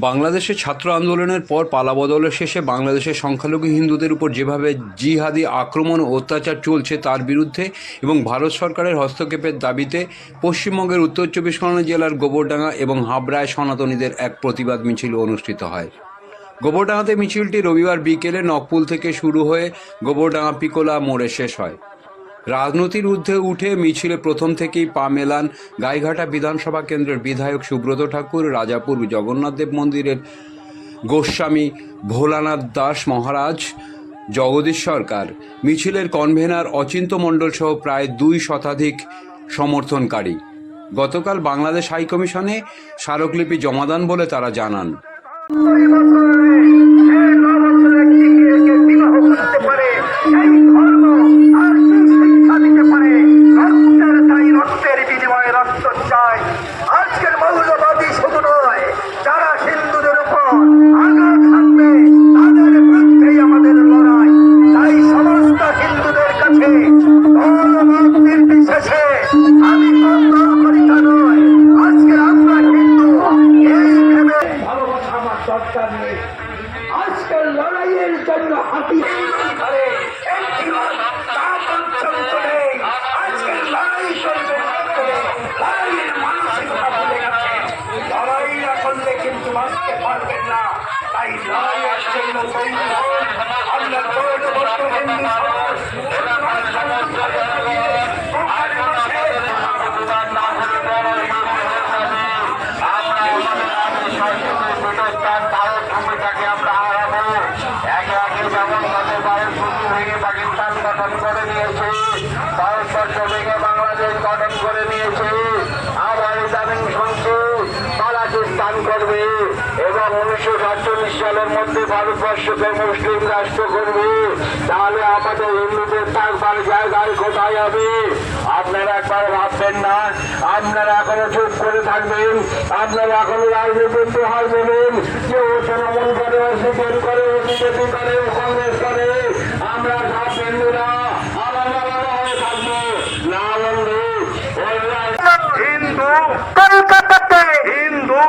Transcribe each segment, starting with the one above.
বাংলাদেশে ছাত্র আন্দোলনের পর পালাবদলের শেষে বাংলাদেশের সংখ্যালঘু হিন্দুদের উপর যেভাবে জিহাদি আক্রমণ ও অত্যাচার চলছে তার বিরুদ্ধে এবং ভারত সরকারের হস্তক্ষেপের দাবিতে পশ্চিমবঙ্গের উত্তর চব্বিশ পরগনা জেলার গোবরডাঙ্গা এবং হাবড়ায় সনাতনীদের এক প্রতিবাদ মিছিল অনুষ্ঠিত হয়। গোবরডাঙ্গাতে মিছিলটি রবিবার বিকেলে নকপুল থেকে শুরু হয়ে গোবরডাঙ্গা পিকোলা মোড়ে শেষ হয়। রাজনীতির ঊর্ধ্বে উঠে মিছিলে প্রথম থেকেই পা মেলান গাইঘাটা বিধানসভা কেন্দ্রের বিধায়ক সুব্রত ঠাকুর, রাজাপুর জগন্নাথ দেব মন্দিরের গোস্বামী ভোলানাথ দাস মহারাজ, জগদীশ সরকার। মিছিলের কনভেনার অচিন্ত মণ্ডল সহ প্রায় দুই শতাধিক সমর্থনকারী। গতকাল বাংলাদেশ হাইকমিশনে স্মারকলিপি জমাদান বলে তারা জানান। পারে রক্ত চাই। আজকের মৌলবাদী শুধু নয়, যারা হিন্দুদের উপর আঘাত হানবে তাদের বিরুদ্ধেই আমাদের লড়াই। তাই সমস্ত হিন্দুদের কাছে আমি আজকের লড়াইয়ের জন্য হাতি বাংলাদেশ গঠন করে নিয়েছে। আবার ইদানিং শুনছি পাকিস্তান করবে এবং উনিশশো সাতচল্লিশ সালের মধ্যে ভারতবর্ষকে মুসলিম রাষ্ট্র করবে। তাহলে আমাদের হিন্দুদের থাকবার জায়গায় কোথায় হবে? আপনারা একবার ভাববেন না। আপনারা এখনও চুপ করে থাকবেন। আপনারা এখনও রাজনীতিতে হার দেবেন যে ও তৃণমূল করে ও করে বিজেপি করে কংগ্রেস করে। আমরা সব হিন্দুরা আলাদা আলাদা হয়ে থাকব না বন্ধু ওরা হিন্দু কলকাতাতে হিন্দু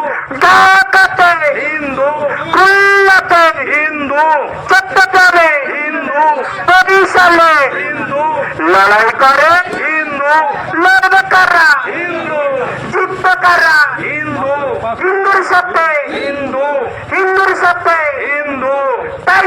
ঢাকাতে হিন্দু খুলনাতে হিন্দু চট্টগ্রামে হিন্দু বরিশালে হিন্দু লড়াই করে হিন্দু লড়বে কারা হিন্দু যুদ্ধ কারা হিন্দু হিন্দুর সাথে হিন্দু হিন্দুর সাথে হিন্দু তাই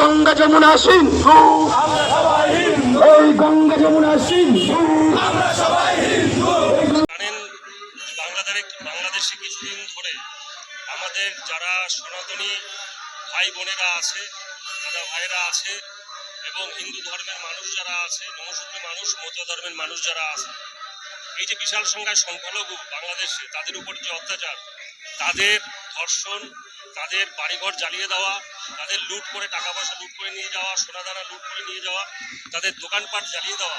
গঙ্গা যমুনা সিন্ধু। এই গঙ্গা যমুনা সিন্ধু। বাংলাদেশে বাংলাদেশে কিছুদিন ধরে আমাদের যারা সনাতনী ভাই বোনেরা আছে, দাদা ভাইরা আছে, এবং হিন্দু ধর্মের মানুষ যারা আছে নমসূত্র মানুষ মত ধর্মের মানুষ যারা আছে, এই যে বিশাল সংখ্যায় সংখ্যালঘু বাংলাদেশে, তাদের উপর যে অত্যাচার, তাদের ধর্ষণ, তাদের বাড়িঘর জ্বালিয়ে দেওয়া, তাদের লুট করে টাকা পয়সা লুট করে নিয়ে যাওয়া, সোনাদানা লুট করে নিয়ে যাওয়া, তাদের দোকানপাট জ্বালিয়ে দেওয়া,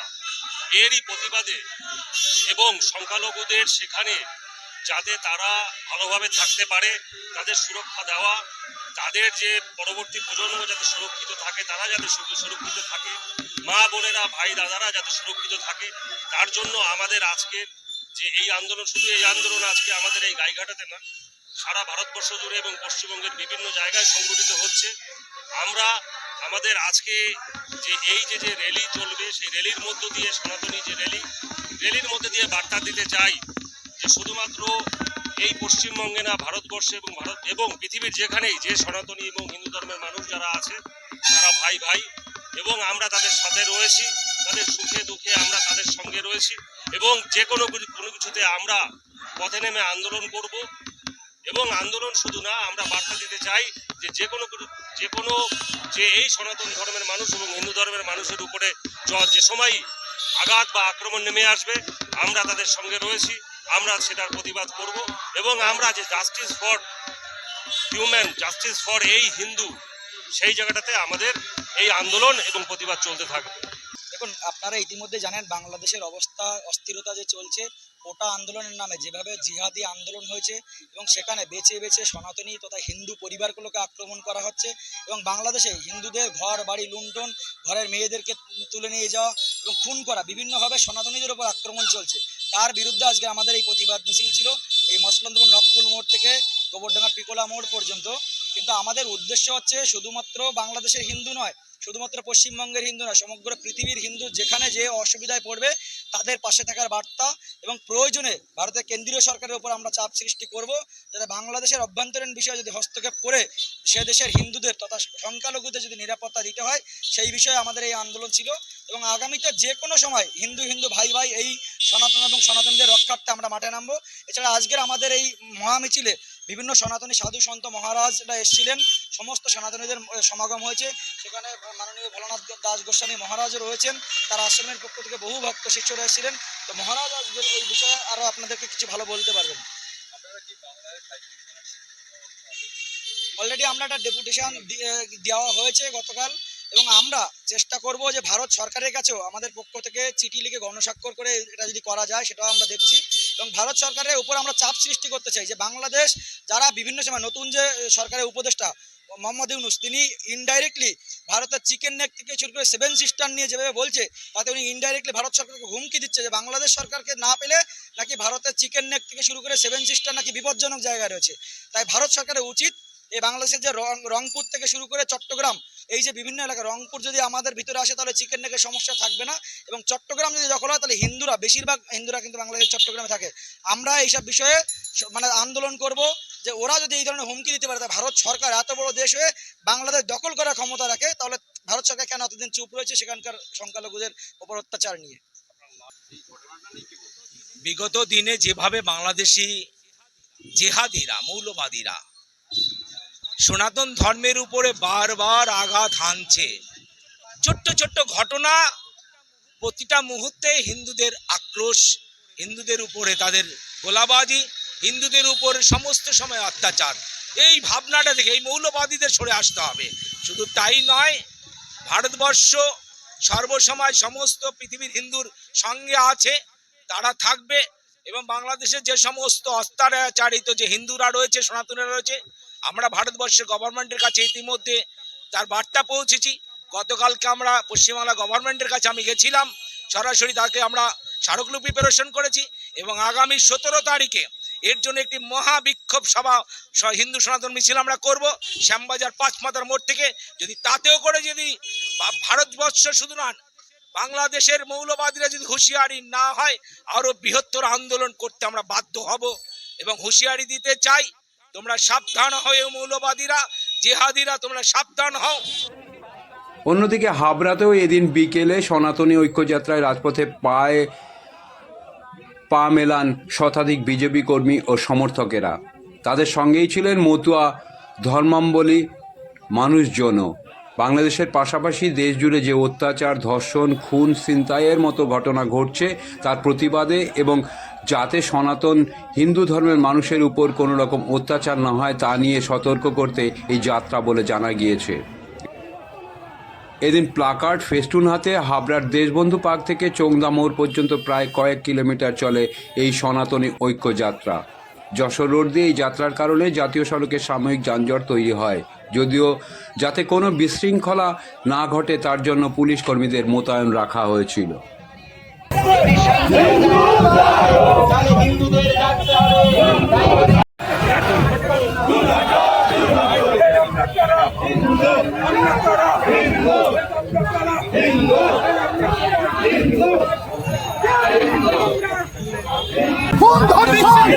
এরই প্রতিবাদে এবং সংখ্যালঘুদের সেখানে যাতে তারা ভালোভাবে থাকতে পারে, তাদের সুরক্ষা দেওয়া, তাদের যে পরবর্তী প্রজন্ম যাতে সুরক্ষিত থাকে, তারা যাতে সুরক্ষিত থাকে, মা বোনেরা, ভাই দাদারা যাতে সুরক্ষিত থাকে, তার জন্য আমাদের আজকের যে এই আন্দোলন, শুধু এই আন্দোলন আজকে আমাদের এই গাইঘাটাতে না, সারা ভারতবর্ষ জুড়ে এবং পশ্চিমবঙ্গের বিভিন্ন জায়গায় সংগঠিত হচ্ছে। আমরা, আমাদের আজকে যে এই যে যে র্যালি চলবে, সেই র্যালির মধ্য দিয়ে সনাতনী যে র্যালি, র্যালির মধ্যে দিয়ে বার্তা দিতে চাই যে শুধুমাত্র এই পশ্চিমবঙ্গে না, ভারতবর্ষে এবং ভারত এবং পৃথিবীর যেখানেই যে সনাতনী এবং হিন্দু ধর্মের মানুষ যারা আছে, তারা ভাই ভাই এবং আমরা তাদের সাথে রয়েছি, তাদের সুখে দুঃখে আমরা তাদের সঙ্গে রয়েছি এবং যে কোনো কোনো কিছুতে আমরা পথে নেমে আন্দোলন করব এবং আন্দোলন শুধু না, আমরা বার্তা দিতে চাই যে যে কোনো যে কোনো যে এই সনাতন ধর্মের মানুষ এবং হিন্দু ধর্মের মানুষের উপরে যে সময় আঘাত বা আক্রমণ নেমে আসবে, আমরা তাদের সঙ্গে রয়েছি। আমরা সেটার প্রতিবাদ করব এবং আমরা যে justice for human justice for এই হিন্দু, সেই জায়গাটাতে আমাদের এই আন্দোলন এবং প্রতিবাদ চলতে থাকবে। দেখুন, আপনারা ইতিমধ্যে জানেন বাংলাদেশের অবস্থা, অস্থিরতা যে চলছে, কোটা আন্দোলনের নামে যেভাবে জিহাদি আন্দোলন হয়েছে এবং সেখানে বেছে বেছে সনাতনী তথা হিন্দু পরিবারগুলোকে আক্রমণ করা হচ্ছে এবং বাংলাদেশে হিন্দুদের ঘর, বাড়ি, লুণ্ঠন, ঘরের মেয়েদেরকে তুলে নিয়ে যাওয়া এবং খুন করা, বিভিন্নভাবে সনাতনীদের উপর আক্রমণ চলছে। তার বিরুদ্ধে আজকে আমাদের এই প্রতিবাদ মিছিল ছিল। এই মসলন্দপুর নকপুল মোড় থেকে গোবরডাঙ্গার পিকোলা মোড় পর্যন্ত। কিন্তু আমাদের উদ্দেশ্য হচ্ছে শুধুমাত্র বাংলাদেশের হিন্দু নয়, শুধুমাত্র পশ্চিমবঙ্গের হিন্দু নয়, সমগ্র পৃথিবীর হিন্দু যেখানে যে অসুবিধায় পড়বে তাদের পাশে থাকার বার্তা এবং প্রয়োজনে ভারতের কেন্দ্রীয় সরকারের উপর আমরা চাপ সৃষ্টি করব যাতে বাংলাদেশের অভ্যন্তরীণ বিষয়ে যদি হস্তক্ষেপ করে সে দেশের হিন্দুদের তথা সংখ্যালঘুদের যদি নিরাপত্তা দিতে হয়, সেই বিষয়ে আমাদের এই আন্দোলন ছিল এবং আগামীতে যে কোনো সময় হিন্দু হিন্দু ভাই ভাই এই সনাতন এবং সনাতনদের রক্ষার্থে আমরা মাঠে নামবো। এছাড়া আজকের আমাদের এই মহামিছিলে বিভিন্ন সনাতনী সাধু সন্ত মহারাজরা এসেছিলেন। সমস্ত সনাতনীদের সমাগম হয়েছে। সেখানে মাননীয় ভোলানাথ দাস গোস্বামী মহারাজও রয়েছেন। তার আশ্রমের পক্ষ থেকে বহু ভক্ত শিষ্যরা এসেছিলেন। তো মহারাজ আজকের এই বিষয়ে আরও আপনাদেরকে কিছু ভালো বলতে পারবেন। অলরেডি আমরা একটা ডেপুটেশন দেওয়া হয়েছে গতকাল। এবং আমরা চেষ্টা করব যে ভারত সরকারের কাছেও আমাদের পক্ষ থেকে চিঠি লিখে গণস্বাক্ষর করে এটা যদি করা যায়, সেটাও আমরা দেখছি। এবং ভারত সরকারের উপর আমরা চাপ সৃষ্টি করতে চাই যে বাংলাদেশ যারা বিভিন্ন সময় নতুন যে সরকারের উপদেষ্টা মোহাম্মদ ইউনুস, তিনি ইনডাইরেক্টলি ভারতের চিকেন নেক থেকে শুরু করে সেভেন সিস্টার নিয়ে যেভাবে বলছে, তাতে উনি ইনডাইরেক্টলি ভারত সরকারকে হুমকি দিচ্ছে যে বাংলাদেশ সরকারকে না পেলে নাকি ভারতের চিকেন নেক থেকে শুরু করে সেভেন সিস্টার নাকি বিপজ্জনক জায়গায় রয়েছে। তাই ভারত সরকারের উচিত এই বাংলাদেশের যে রংপুর থেকে শুরু করে চট্টগ্রাম, এই যে বিভিন্ন এলাকা, রংপুর যদি আমাদের ভিতরে আসে তাহলে চিকেন নেকের সমস্যা থাকবে না। এবং চট্টগ্রাম যদি দখল হয় তাহলে হিন্দুরা, বেশিরভাগ হিন্দুরা কিন্তু বাংলাদেশের চট্টগ্রামে থাকে। আমরা এইসব বিষয়ে মানে আন্দোলন করব যে ওরা যদি এই ধরনের হুমকি দিতে পারে, তা ভারত সরকার এত বড় দেশ হয়ে বাংলাদেশ দখল করার ক্ষমতা রাখে, তাহলে ভারত সরকার কেন এতদিন চুপ রয়েছে সেখানকার সংখ্যালঘুদের ওপর অত্যাচার নিয়ে? বিগত দিনে যেভাবে বাংলাদেশি জেহাদিরা, মৌলবাদীরা সনাতন ধর্মের উপরে বারবার আঘাত হানছে। ছোট্ট ছোট্ট ঘটনা, প্রতিটা মুহূর্তে হিন্দুদের আক্রোশ, হিন্দুদের উপরে তাদের গোলাবাজি, হিন্দুদের উপর সমস্ত সময় অত্যাচার। এই ভাবনাটা দেখে, এই মৌলবাদীদের সরে আসতে হবে। শুধু তাই নয়, ভারতবর্ষ সর্বসময় সমস্ত পৃথিবীর হিন্দুর সঙ্গে আছে, তারা থাকবে এবং বাংলাদেশের যে সমস্ত অস্তাচারিত যে হিন্দুরা রয়েছে, সনাতনীরা রয়েছে আমরা ভারতবর্ষের গভর্নমেন্টের কাছে ইতিমধ্যে তার বার্তা পৌঁছেছি। গতকালকে আমরা পশ্চিমবাংলা গভর্নমেন্টের কাছে আমি গেছিলাম। সরাসরি তাকে আমরা স্মারকলিপি প্রেরণ করেছি এবং আগামী সতেরো তারিখে এর জন্য একটি মহা বিক্ষোভ সভা হিন্দু সনাতন মিছিল আমরা করব। শ্যামবাজার পাঁচ মাথার মোড় থেকে। যদি তাতেও করে যদি ভারতবর্ষ শুধু না, বাংলাদেশের মৌলবাদীরা যদি হুঁশিয়ারি না হয় আরও বৃহত্তর আন্দোলন করতে আমরা বাধ্য হব এবং হুঁশিয়ারি দিতে চাই। তোমরা সাবধান হও মৌলবাদীরা, জেহাদিরা, তোমরা সাবধান হও। অন্যদিকে হাবড়াতেও এদিন বিকেলে সনাতনী ঐক্যযাত্রায় রাজপথে পায়ে পা মেলান শতাধিক বিজেপি কর্মী ও সমর্থকেরা। তাদের সঙ্গেই ছিলেন মতুয়া ধর্মাম্বলী মানুষজনও। বাংলাদেশের পাশাপাশি দেশ জুড়ে যে অত্যাচার, ধর্ষণ, খুন, ছিনতাইয়ের মতো ঘটনা ঘটছে, তার প্রতিবাদে এবং যাতে সনাতন হিন্দু ধর্মের মানুষের উপর কোনো রকম অত্যাচার না হয়, তা নিয়ে সতর্ক করতে এই যাত্রা বলে জানা গিয়েছে। এদিন প্লাকার্ড ফেস্টুন হাতে হাবড়ার দেশবন্ধু পার্ক থেকে চোংদা মোড় পর্যন্ত প্রায় কয়েক কিলোমিটার চলে এই সনাতনী ঐক্য যাত্রা যশোর রোড দিয়ে এই যাত্রার কারণে জাতীয় সড়কে সাময়িক যানজট তৈরি হয়। যদিও যাতে কোনো বিশৃঙ্খলা না ঘটে তার জন্য পুলিশ কর্মীদের মোতায়েন রাখা হয়েছিল। ধর্ষণ